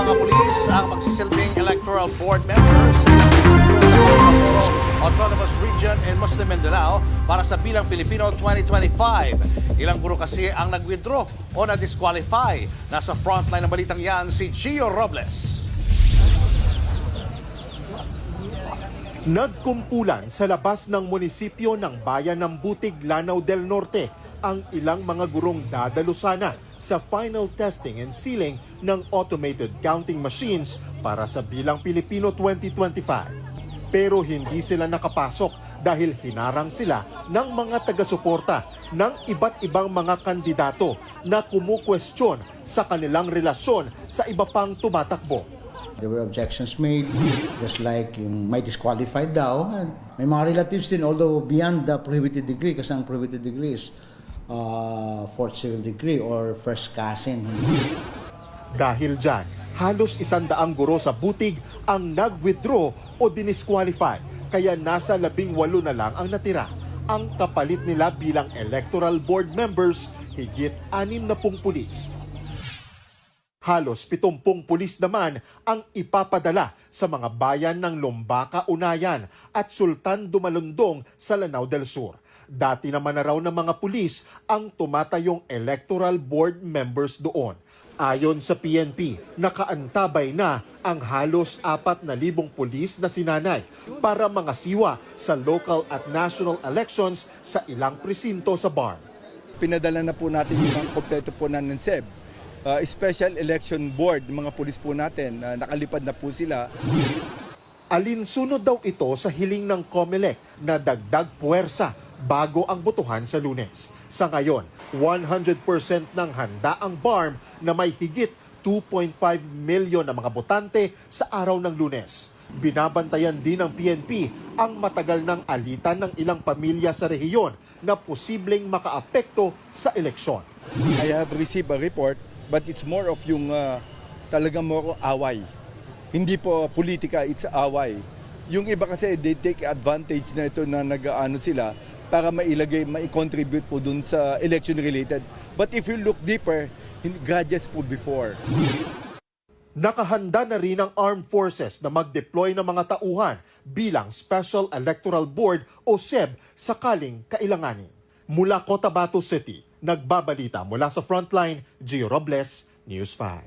mga pulis ang magsisilbing electoral board members Autonomous Region in Muslim Mindanao para sa Bilang Pilipino 2025. Ilang guro kasi ang nag-withdraw o na-disqualify. Nasa frontline ng balitang yan si Gio Robles. Nagkumpulan sa labas ng munisipyo ng bayan ng Butig, Lanao del Norte ang ilang mga gurong dadalusana sa final testing and sealing ng automated counting machines para sa Bilang Pilipino 2025. Pero hindi sila nakapasok dahil hinarang sila ng mga taga-suporta ng iba't ibang mga kandidato na kumukwestiyon sa kanilang relasyon sa iba pang tumatakbo. There were objections made, just like yung may disqualified daw. And may mga relatives din, although beyond the prohibited degree, kasi ang prohibited degree is uh, fourth civil degree or first cousin. Dahil dyan, halos isandaang guro sa butig ang nag-withdraw o dinisqualify. Kaya nasa labing walo na lang ang natira. Ang kapalit nila bilang electoral board members, higit anim na pung pulis. Halos 70 pulis naman ang ipapadala sa mga bayan ng Lombaka, Unayan at Sultan Dumalundong sa Lanao del Sur. Dati naman na raw ng mga pulis ang tumatayong electoral board members doon. Ayon sa PNP, nakaantabay na ang halos 4,000 pulis na sinanay para mga siwa sa local at national elections sa ilang presinto sa BARM. pinadala na po natin yung kompleto po na NSEB. Uh, Special Election Board, mga pulis po natin, uh, nakalipad na po sila. Alinsunod daw ito sa hiling ng COMELEC na dagdag puwersa bago ang botohan sa lunes. Sa ngayon, 100% ng handa ang BARM na may higit 2.5 milyon na mga botante sa araw ng lunes. Binabantayan din ng PNP ang matagal ng alitan ng ilang pamilya sa rehiyon na posibleng makaapekto sa eleksyon. I have received a report, but it's more of yung uh, talagang more away. Hindi po politika, it's away. Yung iba kasi, they take advantage na ito na nag-ano sila para mailagay, mai-contribute po dun sa election related. But if you look deeper, grudges po before. Nakahanda na rin ang armed forces na mag-deploy ng mga tauhan bilang Special Electoral Board o SEB sakaling kailanganin. Mula Cotabato City, nagbabalita mula sa Frontline, Gio Robles, News 5.